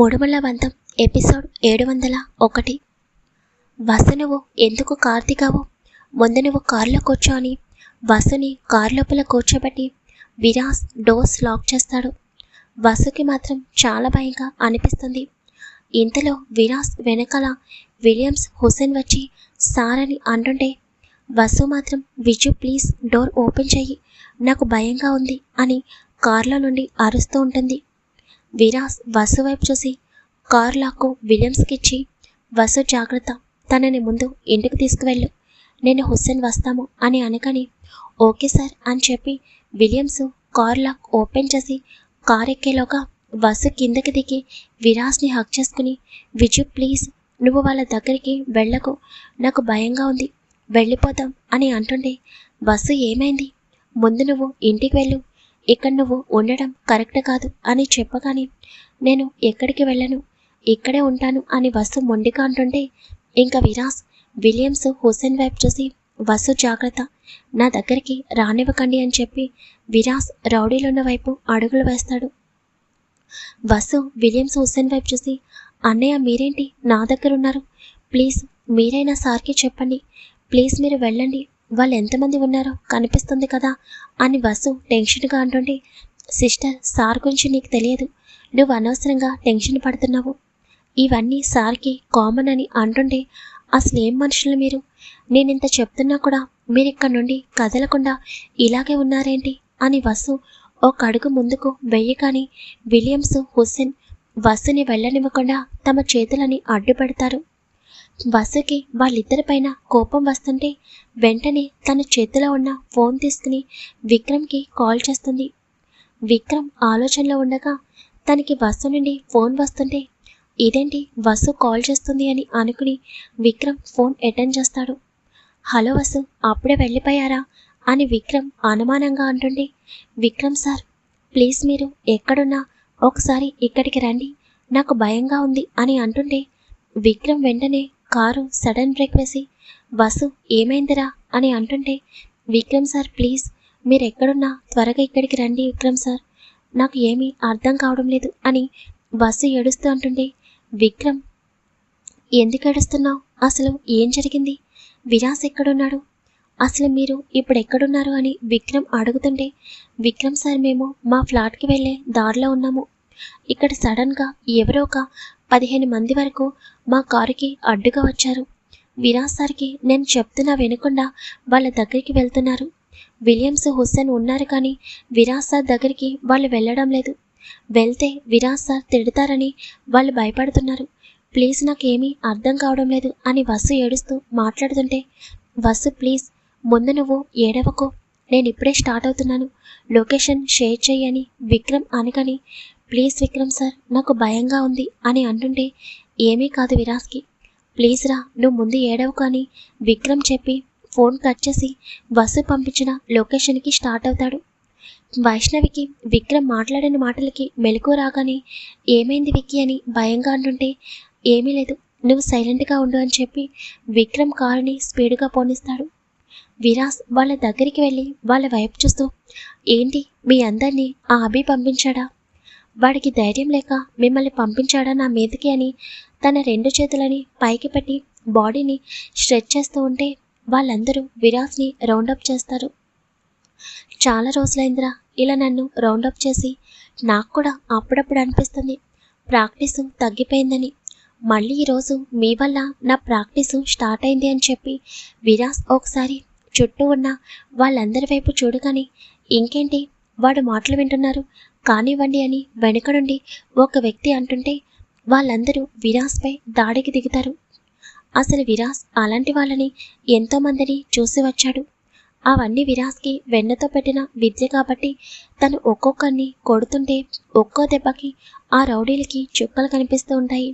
మూడుమల్ల బంధం ఎపిసోడ్ ఏడు వందల ఒకటి. వసు నువ్వు ఎందుకు కార్ ముందు నువ్వు కారులో కూర్చోని వసుని కారు లోపల కూర్చోబెట్టి విరాస్ డోర్స్ లాక్ చేస్తాడు. వసుకి మాత్రం చాలా భయంగా అనిపిస్తుంది. ఇంతలో విరాస్ వెనకాల విలియమ్స్ హుసేన్ వచ్చి సార్ అని అంటుంటే వసు మాత్రం విజు ప్లీజ్ డోర్ ఓపెన్ చెయ్యి నాకు భయంగా ఉంది అని కార్లో నుండి అరుస్తూ ఉంటుంది. విరాస్ వసు వైపు చూసి కార్ లాక్కు విలియమ్స్కి ఇచ్చి వసు జాగ్రత్త. తనని ముందు ఇంటికి తీసుకువెళ్ళు. నేను హుస్సేన్ వస్తాము అని అనకని ఓకే సార్ అని చెప్పి విలియమ్స్ కార్ లాక్ ఓపెన్ చేసి కార్ ఎక్కేలోగా వసు కిందకి దిగి విరాస్ని హక్ చేసుకుని విజు ప్లీజ్ నువ్వు వాళ్ళ దగ్గరికి వెళ్ళకు. నాకు భయంగా ఉంది. వెళ్ళిపోతాం అని అంటుండే వసు ఏమైంది? ముందు నువ్వు ఇంటికి వెళ్ళు. ఇక్కడ నువ్వు ఉండడం కరెక్ట్ కాదు అని చెప్పగానే నేను ఎక్కడికి వెళ్ళను? ఇక్కడే ఉంటాను అని వసు మొండిగా అంటుంటే ఇంకా విరాస్ విలియమ్స్ హుసేన్ వైపు చూసి వసు జాగ్రత్త. నా దగ్గరికి రానివ్వకండి అని చెప్పి విరాస్ రౌడీలున్న వైపు అడుగులు వేస్తాడు. వసు విలియమ్స్ హుసేన్ వైపు చూసి అన్నయ్య మీరేంటి నా దగ్గర ఉన్నారు ప్లీజ్ మీరైనా సార్కి చెప్పండి. ప్లీజ్ మీరు వెళ్ళండి. వాళ్ళు ఎంతమంది ఉన్నారో? కనిపిస్తుంది కదా? అని వసు టెన్షన్గా అంటుండి సిస్టర్ సార్ గురించి నీకు తెలియదు. నువ్వు అనవసరంగా టెన్షన్ పడుతున్నావు. ఇవన్నీ సార్కి కామన్ అని అంటుండే అసలు ఏం మనుషులు మీరు? నేను ఇంత చెప్తున్నా కూడా మీరు ఇక్కడ నుండి కదలకుండా ఇలాగే ఉన్నారేంటి? అని వసు ఒక అడుగు ముందుకు వెయ్యగానే విలియమ్స్ హుస్సేన్ వసుని వెళ్ళనివ్వకుండా తమ చేతులని అడ్డుపెడతారు. వసుకి వాళ్ళిద్దరిపైన కోపం వస్తుంటే వెంటనే తన చేతిలో ఉన్న ఫోన్ తీసుకుని విక్రమ్కి కాల్ చేస్తుంది. విక్రమ్ ఆలోచనలో ఉండగా తనకి వసు నుండి ఫోన్ వస్తుంటే ఇదేంటి వసు కాల్ చేస్తుంది అని అనుకుని విక్రమ్ ఫోన్ అటెండ్ చేస్తాడు. హలో వసు అప్పుడే వెళ్ళిపోయారా? అని విక్రమ్ అనుమానంగా అంటుండే విక్రమ్ సార్ ప్లీజ్ మీరు ఎక్కడున్నా ఒకసారి ఇక్కడికి రండి నాకు భయంగా ఉంది అని అంటుంటే విక్రమ్ వెంటనే కారు సడన్ బ్రేక్ వేసి వసు ఏమైందిరా? అని అంటుంటే విక్రమ్ సార్ ప్లీజ్ మీరు ఎక్కడున్నా త్వరగా ఇక్కడికి రండి విక్రమ్ సార్. నాకు ఏమీ అర్థం కావడం లేదు అని వసు ఏడుస్తూ అంటుండే విక్రమ్ ఎందుకు ఏడుస్తున్నావు? అసలు ఏం జరిగింది? విరాస్ ఎక్కడున్నాడు? అసలు మీరు ఇప్పుడు ఎక్కడున్నారు? అని విక్రమ్ అడుగుతుంటే విక్రమ్ సార్ మేము మా ఫ్లాట్కి వెళ్ళే దారిలో ఉన్నాము. ఇక్కడ సడన్గా ఎవరో ఒక పదిహేను మంది వరకు మా కారుకి అడ్డుగా వచ్చారు. విరాజ్ సార్కి నేను చెప్తున్నా వినకుండా వాళ్ళ దగ్గరికి వెళ్తున్నారు. విలియమ్స్ హుస్సేన్ ఉన్నారు కానీ విరాజ్ సార్ దగ్గరికి వాళ్ళు వెళ్ళడం లేదు. వెళ్తే విరాజ్ సార్ తిడతారని వాళ్ళు భయపడుతున్నారు. ప్లీజ్ నాకేమీ అర్థం కావడం లేదు అని వసు ఏడుస్తూ మాట్లాడుతుంటే వసు ప్లీజ్ ముందు నువ్వు ఏడవకు. నేను ఇప్పుడే స్టార్ట్ అవుతున్నాను. లొకేషన్ షేర్ చేయని విక్రమ్ అనకని ప్లీజ్ విక్రమ్ సార్ నాకు భయంగా ఉంది అని అంటుంటే ఏమీ కాదు విరాస్కి ప్లీజ్ రా నువ్వు ముందు ఏడవు కానీ విక్రమ్ చెప్పి ఫోన్ కట్ చేసి బస్సు పంపించిన లొకేషన్కి స్టార్ట్ అవుతాడు. వైష్ణవికి విక్రమ్ మాట్లాడిన మాటలకి మెలకు రాగానే ఏమైంది విక్కి అని భయంగా అంటుంటే ఏమీ లేదు నువ్వు సైలెంట్గా ఉండు అని చెప్పి విక్రమ్ కారుని స్పీడ్గా పోనిస్తాడు. విరాస్ వాళ్ళ దగ్గరికి వెళ్ళి వాళ్ళ వైపు చూస్తూ ఏంటి మీ అందరినీ ఆ అభి పంపించాడా? వాడికి ధైర్యం లేక మిమ్మల్ని పంపించాడా నా మీదకి అని తన రెండు చేతులని పైకి పెట్టి బాడీని స్ట్రెచ్ చేస్తూ ఉంటే వాళ్ళందరూ విరాస్ని రౌండప్ చేస్తారు. చాలా రోజులైందిరా ఇలా నన్ను రౌండప్ చేసి నాకు కూడా అప్పుడప్పుడు అనిపిస్తుంది. ప్రాక్టీసు తగ్గిపోయిందని. మళ్ళీ ఈరోజు మీ వల్ల నా ప్రాక్టీసు స్టార్ట్ అయింది అని చెప్పి విరాస్ ఒకసారి చుట్టూ ఉన్న వాళ్ళందరి వైపు చూడగానే ఇంకేంటి? వాడు మాటలు వింటున్నారు. కానివ్వండి అని వెనకడుండి ఒక వ్యక్తి అంటుంటే వాళ్ళందరూ విరాస్పై దాడికి దిగుతారు. అసలు విరాస్ అలాంటి వాళ్ళని ఎంతోమందిని చూసి వచ్చాడు. అవన్నీ విరాస్కి వెన్నతో పెట్టిన విద్య కాబట్టి తను ఒక్కొక్కరిని కొడుతుంటే ఒక్కో దెబ్బకి ఆ రౌడీలకి చుక్కలు కనిపిస్తూ ఉంటాయి.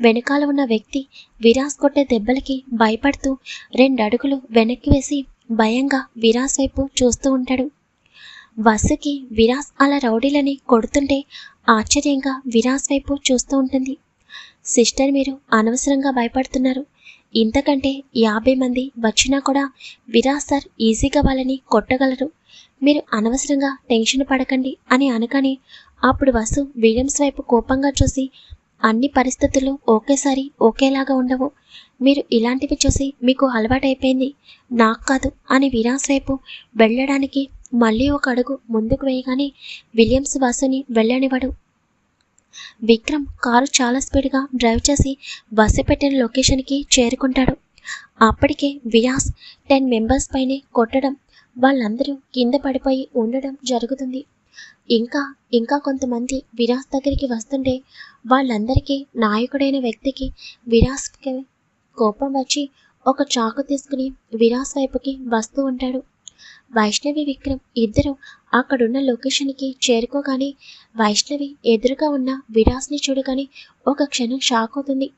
వెనకాల ఉన్న వ్యక్తి విరాస్ కొట్టే దెబ్బలకి భయపడుతూ రెండు అడుగులు వెనక్కి వేసి భయంగా విరాస్ వైపు చూస్తూ ఉంటాడు. వసుకి విరాస్ అలా రౌడీలని కొడుతుంటే ఆశ్చర్యంగా విరాస్ వైపు చూస్తూ ఉంటుంది. సిస్టర్ మీరు అనవసరంగా భయపడుతున్నారు. ఇంతకంటే యాభై మంది వచ్చినా కూడా విరాస్ సార్ ఈజీగా వాళ్ళని కొట్టగలరు. మీరు అనవసరంగా టెన్షన్ పడకండి అని అనగానే అప్పుడు వసు విలియమ్స్ వైపు కోపంగా చూసి అన్ని పరిస్థితులు ఒకేసారి ఒకేలాగా ఉండవు. మీరు ఇలాంటివి చూసి మీకు అలవాటైపోయింది. నాకు కాదు అని విరాస్ వైపు వెళ్ళడానికి మళ్ళీ ఒక అడుగు ముందుకు వేయగానే విలియమ్స్ బస్సుని వెళ్ళనివాడు విక్రమ్ కారు చాలా స్పీడ్గా డ్రైవ్ చేసి బస్సు పెట్టిన లొకేషన్కి చేరుకుంటాడు. అప్పటికే విరాస్ టెన్ మెంబర్స్ పైనే కొట్టడం వాళ్ళందరూ కింద పడిపోయి ఉండడం జరుగుతుంది. ఇంకా ఇంకా కొంతమంది విరాస్ దగ్గరికి వస్తుంటే వాళ్ళందరికీ నాయకుడైన వ్యక్తికి విరాస్కి కోపం వచ్చి ఒక చాకు తీసుకుని విరాస్ వైపుకి వస్తూ ఉంటాడు. వైష్ణవి విక్రమ్ ఇద్దరూ అక్కడున్న లొకేషన్కి చేరుకోగానే వైష్ణవి ఎదురుగా ఉన్న విరాస్ని చూడగానే ఒక క్షణం షాక్ అవుతుంది.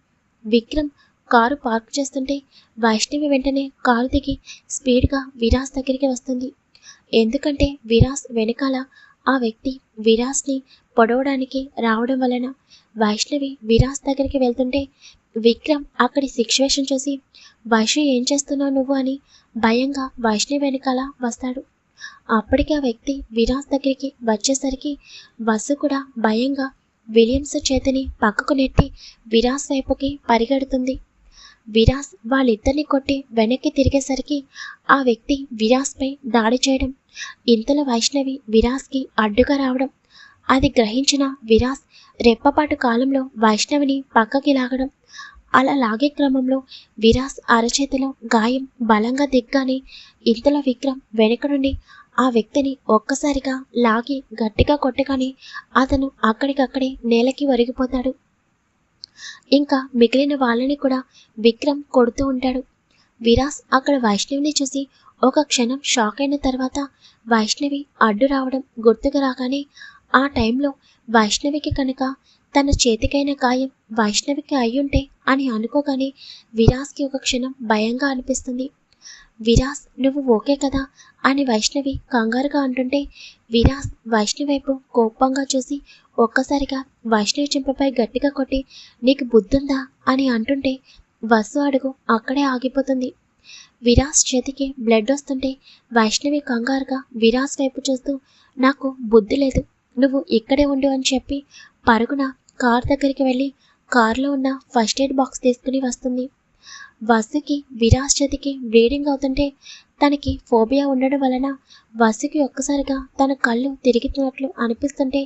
విక్రమ్ కారు పార్క్ చేస్తుంటే వైష్ణవి వెంటనే కారు దిగి స్పీడ్గా విరాస్ దగ్గరికి వస్తుంది. ఎందుకంటే విరాస్ వెనకాల ఆ వ్యక్తి విరాస్ని పొడవడానికి రావడం వలన వైష్ణవి విరాస్ దగ్గరికి వెళ్తుంటే విక్రమ్ అక్కడి సిచ్యువేషన్ చూసి వైష్ణవి ఏం చేస్తున్నావు నువ్వు? అని భయంగా వైష్ణవి వెనకాల వస్తాడు. అప్పటికే ఆ వ్యక్తి విరాస్ దగ్గరికి వచ్చేసరికి బస్సు కూడా భయంగా విలియమ్స్ చేతిని పక్కకు నెట్టి విరాస్ వైపుకి పరిగెడుతుంది. విరాస్ వాళ్ళిద్దరిని కొట్టి వెనక్కి తిరిగేసరికి ఆ వ్యక్తి విరాస్పై దాడి చేయడం. ఇంతలో వైష్ణవి విరాస్కి అడ్డుగా రావడం. అది గ్రహించిన విరాస్ రెప్పపాటు కాలంలో వైష్ణవిని పక్కకి లాగడం. అలా లాగే క్రమంలో విరాస్ అరచేతిలో గాయం బలంగా దిగ్గానే ఇంతలో విక్రమ్ వెనక నుండి ఆ వ్యక్తిని ఒక్కసారిగా లాగి గట్టిగా కొట్టగానే అతను అక్కడికక్కడే నేలకి ఒరిగిపోతాడు. ఇంకా మిగిలిన వాళ్ళని కూడా విక్రమ్ కొడుతూ ఉంటాడు. విరాస్ అక్కడ వైష్ణవిని చూసి ఒక క్షణం షాక్ అయిన తర్వాత వైష్ణవి అడ్డు రావడం గుర్తుకు రాగానే ఆ టైంలో వైష్ణవికి కనుక తన చేతికైన గాయం వైష్ణవికి అయ్యుంటే అని అనుకోగానే విరాస్కి ఒక క్షణం భయంగా అనిపిస్తుంది. విరాస్ నువ్వు ఓకే కదా? అని వైష్ణవి కంగారుగా అంటుంటే విరాస్ వైష్ణవి వైపు కోపంగా చూసి ఒక్కసారిగా వైష్ణవి చెంపపై గట్టిగా కొట్టి నీకు బుద్ధుందా? అని అంటుంటే వసు అడుగు అక్కడే ఆగిపోతుంది. విరాస్ చేతికి బ్లడ్ వస్తుంటే వైష్ణవి కంగారుగా విరాస్ వైపు చూస్తూ నాకు బుద్ధి లేదు. నువ్వు ఇక్కడే ఉండు అని చెప్పి పరుగున కార్ దగ్గరికి వెళ్ళి కారులో ఉన్న ఫస్ట్ ఎయిడ్ బాక్స్ తీసుకుని వస్తుంది. వసుకి విరాస్ చేతికి బ్లీడింగ్ అవుతుంటే తనకి ఫోబియా ఉండడం వలన వసుకి ఒక్కసారిగా తన కళ్ళు తిరుగుతున్నట్లు అనిపిస్తుంటే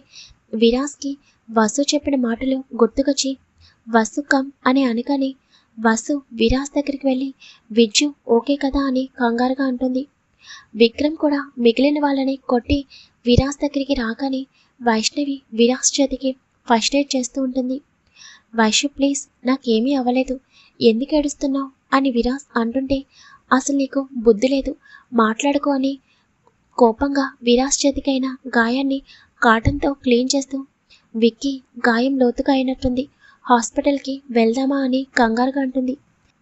విరాస్కి వసు చెప్పిన మాటలు గుర్తుకొచ్చి వసు కమ్ అని అనగానే వసు విరాస్ దగ్గరికి వెళ్ళి విజ్జు ఓకే కదా అని కంగారుగా అంటుంది. విక్రమ్ కూడా మిగిలిన వాళ్ళని కొట్టి విరాస్ దగ్గరికి రాగానే వైష్ణవి విరాస్ చేతికి ఫస్ట్ ఎయిడ్ చేస్తూ ఉంటుంది. వైష్ణవ్ ప్లీజ్ నాకేమీ అవ్వలేదు. ఎందుకు ఏడుస్తున్నావు? అని విరాస్ అంటుంటే అసలు నీకు బుద్ధి లేదు. మాట్లాడుకో అని కోపంగా విరాస్ చేతికైన గాయాన్ని కాటన్తో క్లీన్ చేస్తూ విక్కీ గాయం లోతుగా అయినట్టుంది. హాస్పిటల్కి వెళ్దామా అని కంగారుగా అంటుంది.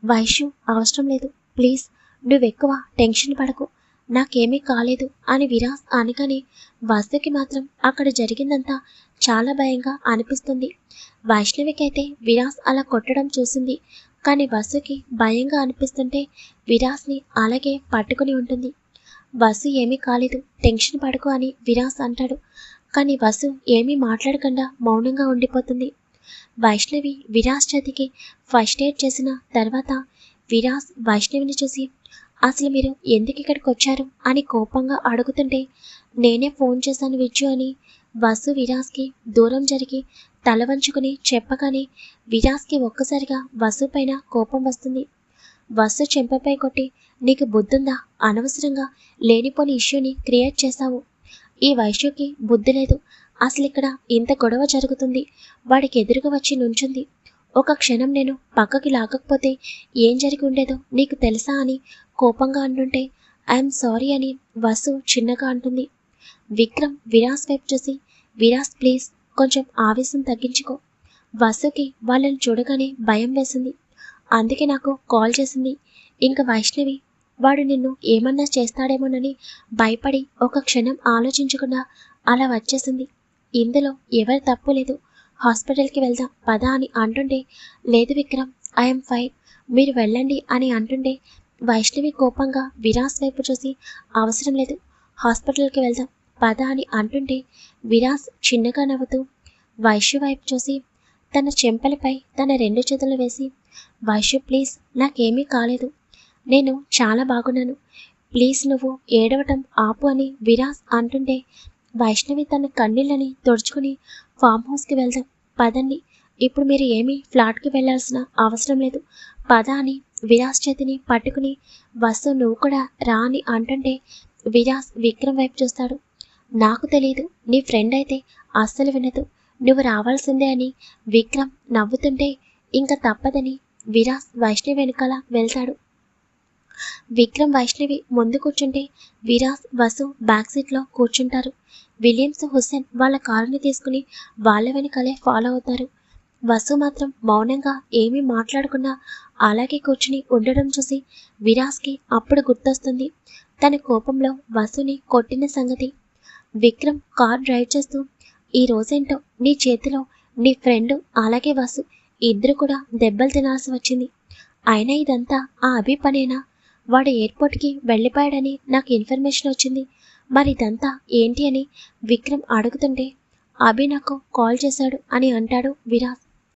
వైషు అవసరం లేదు. ప్లీజ్ నువ్వెక్కువ టెన్షన్ పడకు. నాకేమీ కాలేదు అని విరాస్ అనగానే వసుకి మాత్రం అక్కడ జరిగిందంతా చాలా భయంగా అనిపిస్తుంది. వైష్ణవికైతే విరాస్ అలా కొట్టడం చూసింది. కానీ వసుకి భయంగా అనిపిస్తుంటే విరాస్ని అలాగే పట్టుకుని ఉంటుంది. వసు ఏమీ కాలేదు. టెన్షన్ పడకు అని విరాస్ అంటాడు. కానీ వసు ఏమీ మాట్లాడకుండా మౌనంగా ఉండిపోతుంది. వైష్ణవి విరాస్ చేతికి ఫస్ట్ ఎయిడ్ చేసిన తర్వాత విరాస్ వైష్ణవిని చూసి అసలు మీరు ఎందుకు ఇక్కడికి వచ్చారు? అని కోపంగా అడుగుతుంటే నేనే ఫోన్ చేశాను విజ్జు అని. వసు విరాస్కి దూరం జరిగి తల వంచుకుని చెప్పగానే విరాస్కి ఒక్కసారిగా వసు పైన కోపం వస్తుంది. వసు చెంపపై కొట్టి నీకు బుద్ధుందా? అనవసరంగా లేనిపోని ఇష్యూని క్రియేట్ చేశావు. ఈ వైశ్యుకి బుద్ధి లేదు. అసలు ఇక్కడ ఇంత గొడవ జరుగుతుంది. వాడికి ఎదురుగా వచ్చి నుంచుంది. ఒక క్షణం నేను పక్కకి లాగకపోతే ఏం జరిగి ఉండేదో నీకు తెలుసా అని కోపంగా అంటుంటే ఐఎమ్ సారీ అని వసు చిన్నగా అంటుంది. విక్రమ్ విరాస్ వైపు చూసి విరాస్ ప్లీజ్ కొంచెం ఆవేశం తగ్గించుకో. వసుకి వాళ్ళని చూడగానే భయం వేసింది. అందుకే నాకు కాల్ చేసింది. ఇంకా వైష్ణవి వాడు నిన్ను ఏమన్నా చేస్తాడేమోనని భయపడి ఒక క్షణం ఆలోచించకుండా అలా వచ్చేసింది. ఇందులో ఎవరి తప్పు లేదు. హాస్పిటల్కి వెళ్దాం పదా అని అంటుంటే లేదు విక్రమ్ ఐఎమ్ ఫైన్ మీరు వెళ్ళండి అని అంటుంటే వైష్ణవి కోపంగా విరాస్ వైపు చూసి అవసరం లేదు హాస్పిటల్కి వెళ్దాం పద అని అంటుంటే విరాస్ చిన్నగా నవ్వుతూ వైశ్య వైపు చూసి తన చెంపలపై తన రెండు చేతులు వేసి వైషు ప్లీజ్ నాకేమీ కాలేదు. నేను చాలా బాగున్నాను. ప్లీజ్ నువ్వు ఏడవటం ఆపు అని విరాస్ అంటుంటే వైష్ణవి తన కన్నీళ్ళని తుడుచుకుని ఫామ్ హౌస్కి వెళ్దాం. పదండి. ఇప్పుడు మీరు ఏమీ ఫ్లాట్కి వెళ్ళాల్సిన అవసరం లేదు. పద అని విరాస్ చేతిని పట్టుకుని వస్తు నువ్వు కూడా రా అని అంటుంటే విరాస్ విక్రమ్ వైపు చూస్తాడు. నాకు తెలియదు నీ ఫ్రెండ్ అయితే అస్సలు వినదు. నువ్వు రావాల్సిందే అని విక్రమ్ నవ్వుతుంటే ఇంకా తప్పదని విరాస్ వైష్ణవి వెనకాల వెళ్తాడు. విక్రమ్ వైష్ణవి ముందు కూర్చుంటే విరాస్ వసు బ్యాక్ సీట్లో కూర్చుంటారు. విలియమ్స్ హుస్సేన్ వాళ్ళ కారుని తీసుకుని వాళ్ళ వెనకాలే ఫాలో అవుతారు. వసు మాత్రం మౌనంగా ఏమీ మాట్లాడకుండా అలాగే కూర్చుని ఉండడం చూసి విరాస్కి అప్పుడు గుర్తొస్తుంది. తన కోపంలో వసుని కొట్టిన సంగతి. విక్రమ్ కార్ డ్రైవ్ చేస్తూ ఈ రోజేంటో నీ చేతిలో నీ ఫ్రెండ్ అలాగే వసు ఇద్దరు కూడా దెబ్బలు తినాల్సి వచ్చింది. అయినా ఇదంతా ఆ అభి పనేనా? వాడు ఎయిర్పోర్ట్కి వెళ్ళిపోయాడని నాకు ఇన్ఫర్మేషన్ వచ్చింది. మరి ఇదంతా ఏంటి అని విక్రమ్ అడుగుతుంటే అభి నాకు కాల్ చేశాడు అని అంటాడు విరాట్.